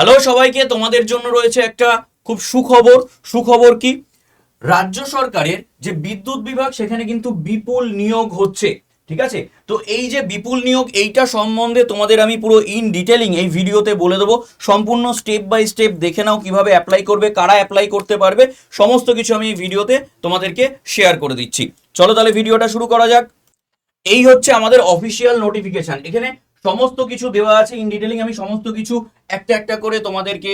Hello সবাইকে। তোমাদের জন্য রয়েছে একটা খুব সুখবর। সুখবর কি? রাজ্য সরকারের যে বিদ্যুৎ বিভাগ, সেখানে কিন্তু বিপুল নিয়োগ হচ্ছে। ঠিক আছে? তো এই যে বিপুল নিয়োগ, এইটা সম্বন্ধে তোমাদের আমি পুরো ইন ডিটেলিং এই ভিডিওতে বলে দেবো। সম্পূর্ণ স্টেপ বাই স্টেপ দেখে নাও কীভাবে অ্যাপ্লাই করবে, কারা অ্যাপ্লাই করতে পারবে। সমস্ত কিছু আমি এই ভিডিওতে তোমাদেরকে শেয়ার করে দিচ্ছি। চলো তাহলে ভিডিওটা শুরু করা যাক। এই হচ্ছে আমাদের অফিসিয়াল নোটিফিকেশন এখানে সমস্ত কিছু দেওয়া আছে ইন ডিটেলিং আমি সমস্ত কিছু একটা একটা করে তোমাদেরকে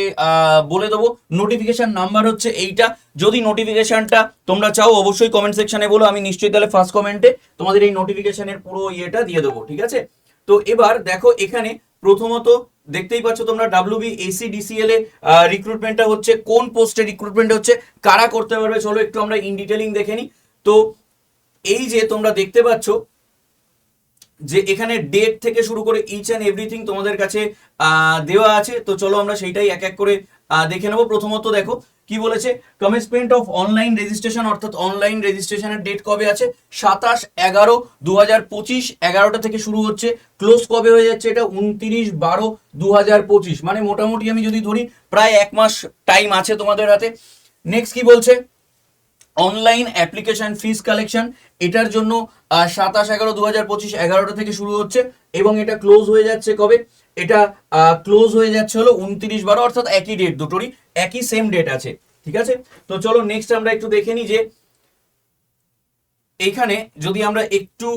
বলে দেবো। নোটিফিকেশন নাম্বার হচ্ছে এইটা। যদি নোটিফিকেশনটা তোমরা চাও, অবশ্যই কমেন্ট সেকশনে বলো, আমি নিশ্চয়ই তাহলে ফার্স্ট কমেন্টে তোমাদের এই নোটিফিকেশনের পুরো ইয়েটা দিয়ে দেবো, ঠিক আছে? তো এবার দেখো এখানে প্রথমত দেখতেই পাচ্ছ তোমরা ডাব্লিউ বি এসি ডিসিএল এ রিক্রুটমেন্টটা হচ্ছে, কোন পোস্টে রিক্রুটমেন্ট হচ্ছে, কারা করতে পারবে, চলো একটু আমরা ইন ডিটেলিং দেখে নিই তো এই যে তোমরা দেখতে পাচ্ছ যে এখানে ডেট থেকে শুরু করে ইচ অ্যান্ড এভরিথিং তোমাদের কাছে দেওয়া আছে। তো চলো আমরা সেইটাই এক এক করে দেখে নেব। প্রথমত দেখো, কি বলেছে? কমেন্সমেন্ট অফ অনলাইন রেজিস্ট্রেশন অর্থাৎ অনলাইন রেজিস্ট্রেশনের ডেট কবে আছে? সাতাশ এগারো দু হাজার পঁচিশ, এগারোটা থেকে শুরু হচ্ছে। ক্লোজ কবে হয়ে যাচ্ছে এটা? উনত্রিশ বারো দু হাজার পঁচিশ। মানে মোটামুটি আমি যদি ধরি, প্রায় এক মাস টাইম আছে তোমাদের হাতে। নেক্সট কি বলছে? অনলাইন অ্যাপ্লিকেশন ফিস কালেকশন এটার জন্য সাতাশ এগারো দু হাজার পঁচিশ এগারোটা থেকে শুরু হচ্ছে, এবং এটা ক্লোজ হয়ে যাচ্ছে কবে? এটা ক্লোজ হয়ে যাচ্ছে হলো উনত্রিশ বারো, অর্থাৎ একই ডেট দুটোরই, একই সেম ডেট আছে, ঠিক আছে? তো চলো নেক্সট আমরা একটু দেখে নিই যে এইখানে যদি আমরা একটু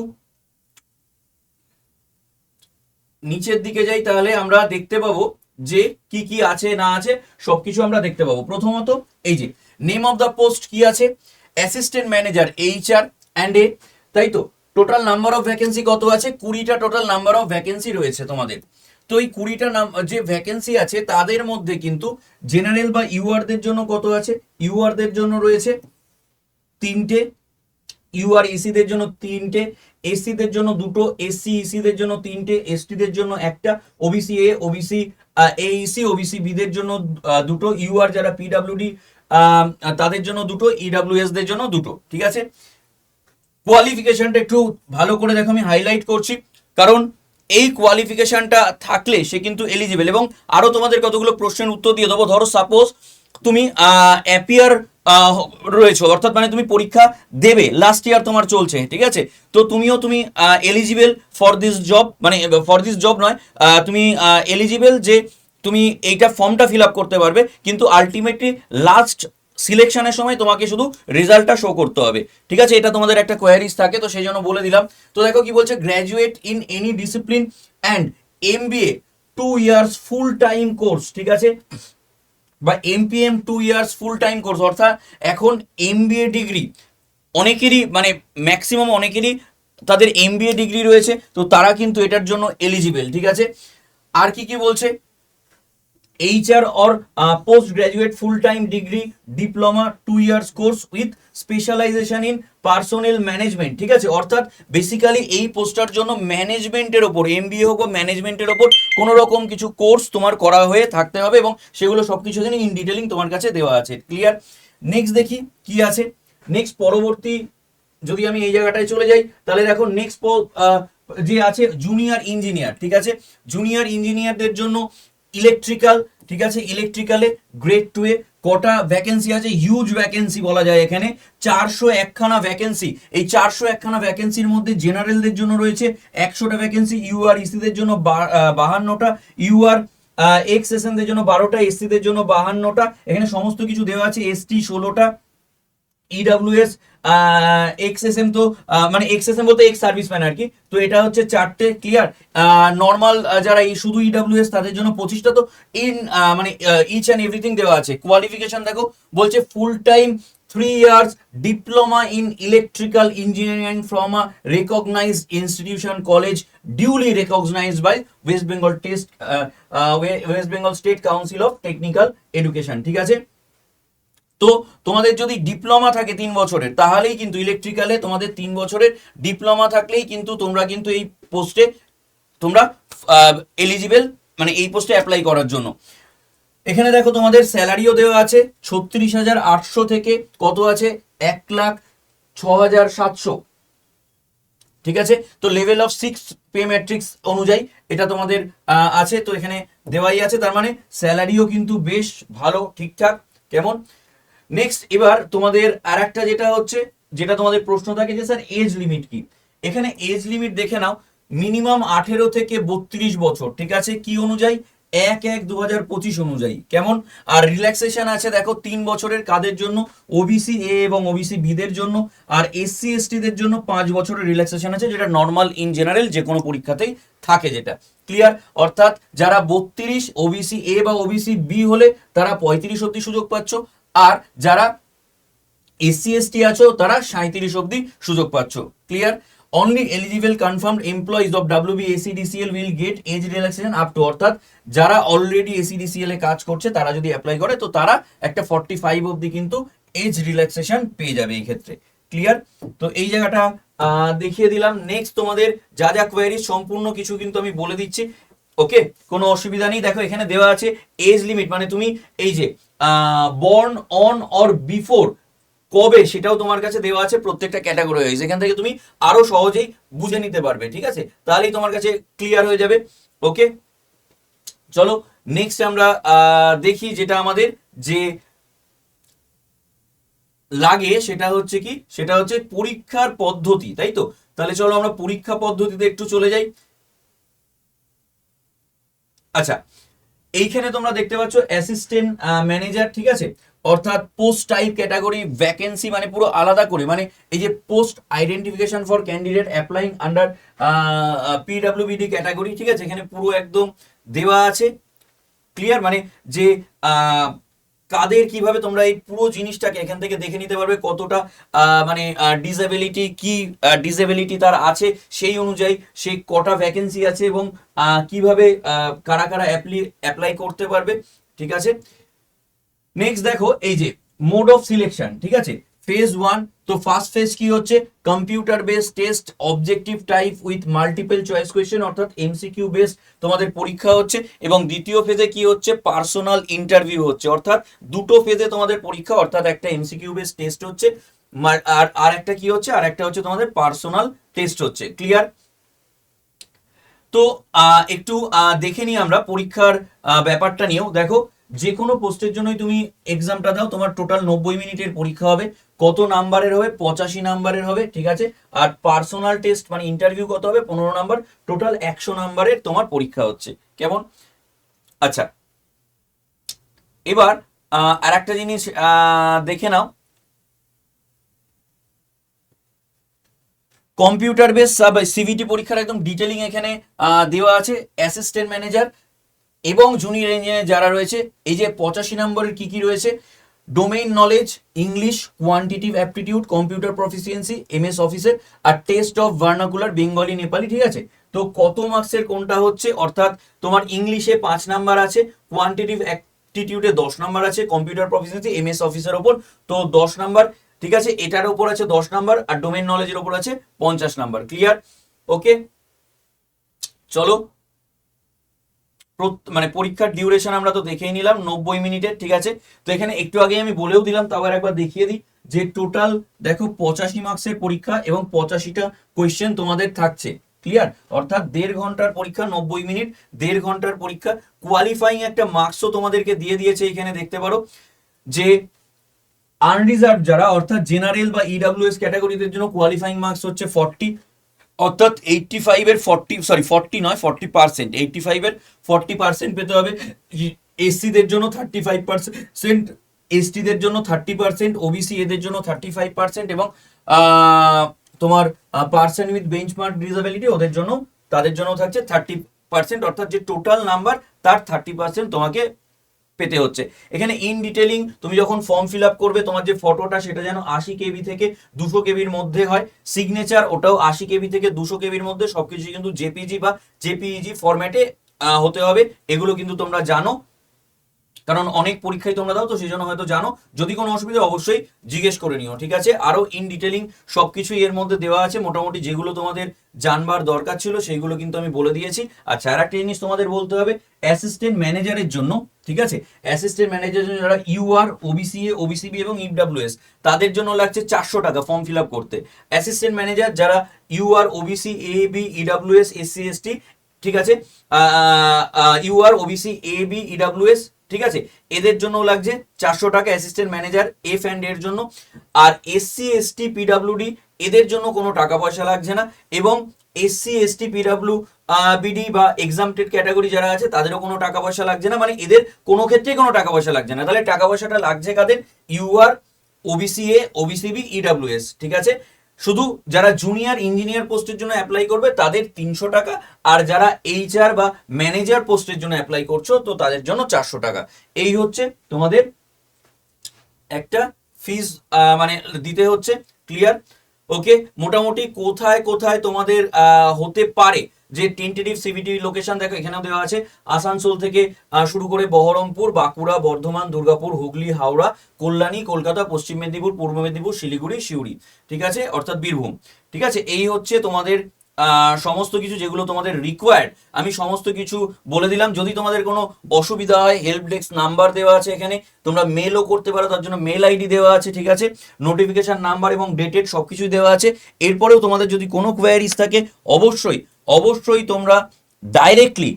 নিচের দিকে যাই, তাহলে আমরা দেখতে পাবো যে কি কি আছে, না আছে, সবকিছু আমরা দেখতে পাবো। প্রথমত, এই যে নেম অফ দ্য পোস্ট কি আছে? অ্যাসিস্ট্যান্ট ম্যানেজার এইচআর অ্যান্ড এ তাই তো? টোটাল নাম্বার অফ ভ্যাকেন্সি কত আছে? কুড়িটা টোটাল নাম্বার অফ ভ্যাকেন্সি রয়েছে তোমাদের। তো এই কুড়িটা নাম, যে ভ্যাকেন্সি আছে, তাদের মধ্যে কিন্তু জেনারেল বা ইউআরদের জন্য কত আছে? ইউআরদের জন্য রয়েছে তিনটে। ইউআর এসিদের জন্য তিনটে। এসসিদের জন্য দুটো। এসসি ইসিদের জন্য তিনটে। এসটিদের জন্য একটা। ওবিসি এ ওবিসি এইসি ওবিসি বিদের জন্য দুটো। ইউআর যারা পিডাব্লিউডি তাদের জন্য দুটো ইডাব্লিউএস দের জন্য দুটো, ঠিক আছে? কোয়ালিফিকেশনটা একটু ভালো করে দেখো, আমি হাইলাইট করছি। কারণ এই কোয়ালিফিকেশনটা থাকলে সে কিন্তু এলিজিবল এবং আরও তোমাদের কতগুলো প্রশ্নের উত্তর দিয়ে দেবো। ধরো সাপোজ তুমি অ্যাপিয়ার রয়েছো, অর্থাৎ মানে তুমি পরীক্ষা দেবে। লাস্ট ইয়ার তোমার চলছে, ঠিক আছে? তো তুমিও তুমি এলিজিবল ফর দিস জব মানে ফর দিস জব নয় তুমি এলিজিবল যে তুমি এইটা ফর্মটা ফিল আপ করতে পারবে, কিন্তু আলটিমেটলি লাস্ট সিলেকশনের সময় তোমাকে শুধু রেজাল্টটা শো করতে হবে। ঠিক আছে? এটা তোমাদের একটা কোয়ারিজ থাকে, তো সেই জন্য বলে দিলাম। তো দেখো কি বলছে graduate in any discipline and M B A two years full time course ঠিক আছে? বা MPM two years full time course অর্থাৎ এখন এম এমবিএ ডিগ্রি অনেকেরই মানে ম্যাক্সিমাম অনেকেরই তাদের এম এমবিএ ডিগ্রি রয়েছে, তো তারা কিন্তু এটার জন্য এলিজিবেল ঠিক আছে? আর কি কি বলছে? HR or uh, postgraduate full-time degree diploma two years course with specialisation in personnel management ঠিক আছে? অর্থাৎ বেসিক্যালি এই পোস্টার জন্য ম্যানেজমেন্টের ওপর এম এমবিএ হোক বা ম্যানেজমেন্টের ওপর কোনো রকম কিছু কোর্স তোমার করা হয়ে থাকতে হবে এবং সেগুলো সব কিছু ইন ডিটেলিং তোমার কাছে দেওয়া আছে। ক্লিয়ার নেক্সট দেখি কি আছে। নেক্সট পরবর্তী যদি আমি এই জায়গাটায় চলে যাই তাহলে দেখো নেক্সট যে আছে জুনিয়র ইঞ্জিনিয়ার ঠিক আছে? জুনিয়র ইঞ্জিনিয়ারদের জন্য ইলেকট্রিক্যাল ঠিক আছে? ইলেকট্রিক্যালে গ্রেড টু এ কটা ভ্যাকেন্সি আছে? হিউজ ভ্যাকেন্সি বলা যায় এখানে। চারশো একখানা ভ্যাকেন্সি এই চারশো একখানা ভ্যাকেন্সির মধ্যে জেনারেলদের জন্য রয়েছে একশোটা ভ্যাকেন্সি ইউআর ইসিদের জন্য বাহান্নটা ইউআর এক্স এসএনদের জন্য বারোটা এসসিদের জন্য বাহান্নটা। এখানে সমস্ত কিছু দেওয়া আছে এসটি ষোলোটা। ইডাব্লিউএস এক্সএসএম তো আহ, মানে এক্সএসএম বলতে এক্স সার্ভিসম্যান আর কি। তো এটা হচ্ছে চারটে ক্লিয়ার নর্মাল যারা এই শুধু ইডাব্লিউএস তাদের জন্য পঁচিশটা তো ইন মানে ইচ অ্যান্ড এভরিথিং দেওয়া আছে। কোয়ালিফিকেশন দেখো বলছে full time three years diploma in electrical engineering from a recognised institution college duly recognised by West Bengal test West Bengal State Council of Technical Education ঠিক আছে? তো তোমাদের যদি ডিপ্লোমা থাকে তিন বছরের, তাহলেই কিন্তু ইলেকট্রিক্যালে তোমাদের তিন বছরের ডিপ্লোমা থাকলেই কিন্তু তোমরা কিন্তু এই পোস্টে তোমরা এলিজিবেল মানে এই পোস্টে অ্যাপ্লাই করার জন্য। এখানে দেখো তোমাদের স্যালারিও দেওয়া আছে, ছত্রিশ হাজার আটশো থেকে কত আছে? এক লাখ ছ হাজার সাতশো। ঠিক আছে? তো level of six pay matrix অনুযায়ী এটা তোমাদের আছে, তো এখানে দেওয়াই আছে, তার মানে স্যালারিও কিন্তু বেশ ভালো, ঠিকঠাক, কেমন? নেক্সট এবার তোমাদের আর একটা যেটা হচ্ছে, যেটা তোমাদের প্রশ্ন থাকে যে, স্যার এজ লিমিট কি? এখানে এজ লিমিট দেখে নাও মিনিমাম আঠেরো থেকে বত্রিশ বছর, ঠিক আছে? কি অনুযায়ী? এক এক দু হাজার পঁচিশ অনুযায়ী, কেমন? আর রিল্যাক্সেশন আছে, দেখো, তিন বছরের কাদের জন্য? ওবিসি এ এবং ওবিসি বিদের জন্য, আর এসসি এসটিদের জন্য পাঁচ বছরের রিল্যাক্সেশন আছে, যেটা নর্মাল ইন জেনারেল যে কোনো পরীক্ষাতেই থাকে যেটা। ক্লিয়ার অর্থাৎ যারা বত্রিশ ওবিসি এ বা ওবিসি বি হলে, তারা পঁয়ত্রিশ অব্দি সুযোগ পাচ্ছ আর যারা এসসি এসটি আছো, তারা সাঁত্রিশ অব্দি সুযোগ পাচ্ছ। Clear only eligible confirmed employees of WB ACDCL will get age relaxation up to অর্থাৎ যারা অলরেডি এসিডিসিএল এ কাজ করছে, তারা যদি অ্যাপ্লাই করে, তো তারা একটা ফর্টি ফাইভ অব্দি কিন্তু এজ রিল্যাক্সেশন পেয়ে যাবে এই ক্ষেত্রে। ক্লিয়ার তো এই জায়গাটা দেখিয়ে দিলাম। নেক্সট তোমাদের যা যা কোয়ারি সম্পূর্ণ কিছু কিন্তু আমি বলে দিচ্ছি। ওকে কোনো অসুবিধা নেই। দেখো এখানে দেওয়া আছে এজ লিমিট মানে তুমি এই যে বর্ন অন অর বিফোর কবে সেটাও তোমার কাছে দেওয়া আছে প্রত্যেকটা ক্যাটাগরি ওয়াইজ এখান থেকে তুমি আরও সহজেই বুঝে নিতে পারবে, ঠিক আছে? তাহলেই তোমার কাছে ক্লিয়ার হয়ে যাবে ওকে চলো নেক্সট আমরা দেখি যেটা আমাদের যে লাগে সেটা হচ্ছে কি? সেটা হচ্ছে পরীক্ষার পদ্ধতি, তাই তো? তাহলে চলো আমরা পরীক্ষা পদ্ধতিতে একটু চলে যাই। আচ্ছা এইখানে তোমরা দেখতে পাচ্ছ অ্যাসিস্ট্যান্ট ম্যানেজার ঠিক আছে? অর্থাৎ পোস্ট টাইপ ক্যাটাগরি ভ্যাকেন্সি মানে পুরো আলাদা করে। মানে এই যে post identification for candidate applying under PWBD category ঠিক আছে? এখানে পুরো একদম দেওয়া আছে। ক্লিয়ার মানে যে কাদের কীভাবে তোমরা এই পুরো জিনিসটাকে এখান থেকে দেখে নিতে পারবে, কতটা মানে ডিসেবিলিটি কি ডিসেবিলিটি তার আছে, সেই অনুযায়ী সেই কটা ভ্যাকেন্সি আছে এবং কীভাবে কারা কারা অ্যাপ্লাই করতে পারবে, ঠিক আছে? নেক্সট দেখো, এই যে মোড অফ সিলেকশন ঠিক আছে? ফেজ ওয়ান তো ফার্স্ট ফেজ কি হচ্ছে? Computer based test objective type with multiple choice question অর্থাৎ এমসিকিউ বেসড তোমাদের পরীক্ষা হচ্ছে। এবং দ্বিতীয় ফেজে কি হচ্ছে? পার্সোনাল ইন্টারভিউ হচ্ছে। অর্থাৎ দুটো ফেজে তোমাদের পরীক্ষা, অর্থাৎ একটা এমসিকিউ বেসড টেস্ট হচ্ছে, আর আর একটা কি হচ্ছে? আর একটা হচ্ছে তোমাদের পার্সোনাল টেস্ট হচ্ছে। ক্লিয়ার তো একটু দেখে নিই আমরা পরীক্ষার ব্যাপারটা নিয়েও। দেখো যে কোনো পোস্টের জন্যই তুমি এক্সামটা দাও, তোমার টোটাল নব্বই মিনিটের পরীক্ষা হবে। কত নাম্বারের হবে? পঁচাশি নাম্বারের হবে, ঠিক আছে? আর পার্সোনাল টেস্ট মানে ইন্টারভিউ কত হবে? পনেরো নাম্বার। টোটাল একশো নাম্বারের তোমার পরীক্ষা হচ্ছে। কেমন? আচ্ছা। এবার আর একটা জিনিস দেখে নাও। কম্পিউটার বেস সিভিটি পরীক্ষার একদম ডিটেলিং এখানে দেওয়া আছে অ্যাসিস্ট্যান্ট ম্যানেজার এবং জুনিয়র ইঞ্জিনিয়ার যারা রয়েছে, এই যে পঁচাশি নম্বরের কি কি রয়েছে domain knowledge English quantitative aptitude computer proficiency MS অফিসের আর test of vernacular Bengali Nepali ঠিক আছে? তো কত মার্কসের কোনটা হচ্ছে? অর্থাৎ তোমার ইংলিশে পাঁচ নাম্বার আছে কোয়ান্টিটিভ অ্যাপটিটিউডে দশ নাম্বার আছে কম্পিউটার প্রফিসিয়েন্সি এমএস অফিসের ওপর, তো দশ নাম্বার, ঠিক আছে? এটার ওপর আছে দশ নাম্বার আর ডোমেইন নলেজের ওপর আছে পঞ্চাশ নাম্বার ক্লিয়ার ওকে চলো মানে পরীক্ষার ডিউরেশন আমরা তো দেখেই নিলাম, নব্বই মিনিটের ঠিক আছে? তো এখানে একটু আগে আমি বলেও দিলাম, তাও একবার দেখিয়ে দিই যে টোটাল দেখো পঁচাশি মার্কসের পরীক্ষা এবং পঁচাশিটা কোয়েশ্চেন তোমাদের থাকছে ক্লিয়ার অর্থাৎ দেড় ঘণ্টার পরীক্ষা, নব্বই মিনিট, দেড় ঘণ্টার পরীক্ষা কোয়ালিফাইং একটা মার্কসও তোমাদেরকে দিয়ে দিয়েছে এখানে দেখতে পারো যে আনরিজার্ভ যারা, অর্থাৎ জেনারেল বা ইডাব্লিউএস ক্যাটাগরিদের জন্য কোয়ালিফাইং মার্কস হচ্ছে ফর্টি অর্থাৎ এইটটি ফাইভের ফর্টি সরি ফর্টি নয় ফর্টি পার্সেন্ট এইটটি ফাইভের ফর্টি পার্সেন্ট পেতে হবে এসসিদের জন্য থার্টি ফাইভ পার্সেন্ট এসটিদের জন্য থার্টি পার্সেন্ট ওবিসি এদের জন্য থার্টি ফাইভ পার্সেন্ট এবং তোমার পার্সেন্ট উইথ বেঞ্চমার্ক ডিসেবিলিটি ওদের জন্য, তাদের জন্য থাকছে থার্টি পার্সেন্ট অর্থাৎ যে টোটাল নাম্বার তার থার্টি পার্সেন্ট তোমাকে পেতে হচ্ছে। এখানে ইন ডিটেলিং তুমি যখন ফর্ম ফিল আপ করবে, তোমার যে ফটোটা সেটা যেন আশি কেবি থেকে দুশো কেবির মধ্যে হয়। সিগনেচার ওটাও আশি কেবি থেকে দুশো কেবির মধ্যে। সবকিছু কিন্তু জেপিজি বা জেপিইজি ফরম্যাটে হতে হবে। এগুলো কিন্তু তোমরা জানো। কারণ অনেক পরীক্ষায় তোমরা দাও, তো সেই জন্য হয়তো জানো। যদি কোনো অসুবিধা অবশ্যই জিজ্ঞেস করে নিও, ঠিক আছে? আরও ইন ডিটেলিং সবকিছুই এর মধ্যে দেওয়া আছে। মোটামুটি যেগুলো তোমাদের জানবার দরকার ছিল, সেইগুলো কিন্তু আমি বলে দিয়েছি। আচ্ছা আর একটা জিনিস তোমাদের বলতে হবে অ্যাসিস্ট্যান্ট ম্যানেজারের জন্য, ঠিক আছে? অ্যাসিস্ট্যান্ট ম্যানেজারের জন্য যারা ইউআর ওবিসিএ ওবিসিবি এবং ইডব্লিউএস তাদের জন্য লাগছে চারশো টাকা ফর্ম ফিল আপ করতে। অ্যাসিস্ট্যান্ট ম্যানেজার যারা UR OBC A B EWS SC ST ঠিক আছে? UR OBC A B EWS ঠিক আছে? এদের জন্য লাগছে চারশো টাকা অ্যাসিস্ট্যান্ট ম্যানেজার এফ অ্যান্ড এর জন্য। আর এসসি এসটি পিডাব্লিউডি এদের জন্য কোনো টাকা পয়সা লাগছে না। এবং এসসি এসটি পিডাব্লিউ বিডি বা এক্সামটেড ক্যাটাগরি যারা আছে, তাদেরও কোনো টাকা পয়সা লাগছে না। মানে এদের কোনো ক্ষেত্রেই কোনো টাকা পয়সা লাগছে না। তাহলে টাকা পয়সাটা লাগছে কাদের? UR OBC A OBC B EWS ঠিক আছে? শুধু যারা জুনিয়র ইঞ্জিনিয়ার পোস্টের জন্য অ্যাপ্লাই করবে, তাদের তিনশো টাকা, আর যারা এইচআর বা ম্যানেজার পোস্টের জন্য অ্যাপ্লাই করছ, তো তাদের জন্য চারশো টাকা। এই হচ্ছে তোমাদের একটা ফিজ মানে দিতে হচ্ছে ক্লিয়ার ওকে মোটামুটি কোথায় কোথায় তোমাদের হতে পারে? যে টেন্টেটিভ সিবিটি লোকেশন দেখো এখানেও দেওয়া আছে। আসানসোল থেকে শুরু করে বহরমপুর, বাঁকুড়া, বর্ধমান, দুর্গাপুর, হুগলি, হাওড়া, কল্যাণী, কলকাতা, পশ্চিম মেদিনীপুর, পূর্ব মেদিনীপুর, শিলিগুড়ি, সিউড়ি। ঠিক আছে? অর্থাৎ বীরভূম। ঠিক আছে? এই হচ্ছে তোমাদের সমস্ত কিছু যেগুলো তোমাদের রিকোয়ার্ড আমি সমস্ত কিছু বলে দিলাম। যদি তোমাদের কোনো অসুবিধা হয় হেল্প ডেস্ক নাম্বার দেওয়া আছে এখানে, তোমরা মেলও করতে পারো, তার জন্য মেল আইডি দেওয়া আছে, ঠিক আছে? নোটিফিকেশন নাম্বার এবং ডেটেড সব কিছুই দেওয়া আছে। এরপরেও তোমাদের যদি কোনো কোয়ারিজ থাকে, অবশ্যই অবশ্যই তোমরা ডাইরেক্টলি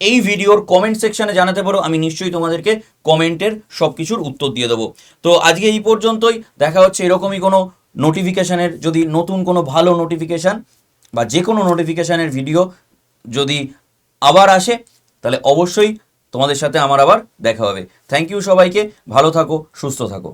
এই ভিডিওর কমেন্ট সেকশনে জানাতে পারো, আমি নিশ্চয়ই তোমাদেরকে কমেন্টের সব কিছুর উত্তর দিয়ে দেবো। তো আজকে এই পর্যন্তই, দেখা হচ্ছে এরকমই কোনো নোটিফিকেশানের যদি নতুন কোনো ভালো নোটিফিকেশান বা যে কোনো নোটিফিকেশানের ভিডিও যদি আবার আসে, তাহলে অবশ্যই তোমাদের সাথে আমার আবার দেখা হবে। থ্যাংক ইউ সবাইকে, ভালো থাকো, সুস্থ থাকো।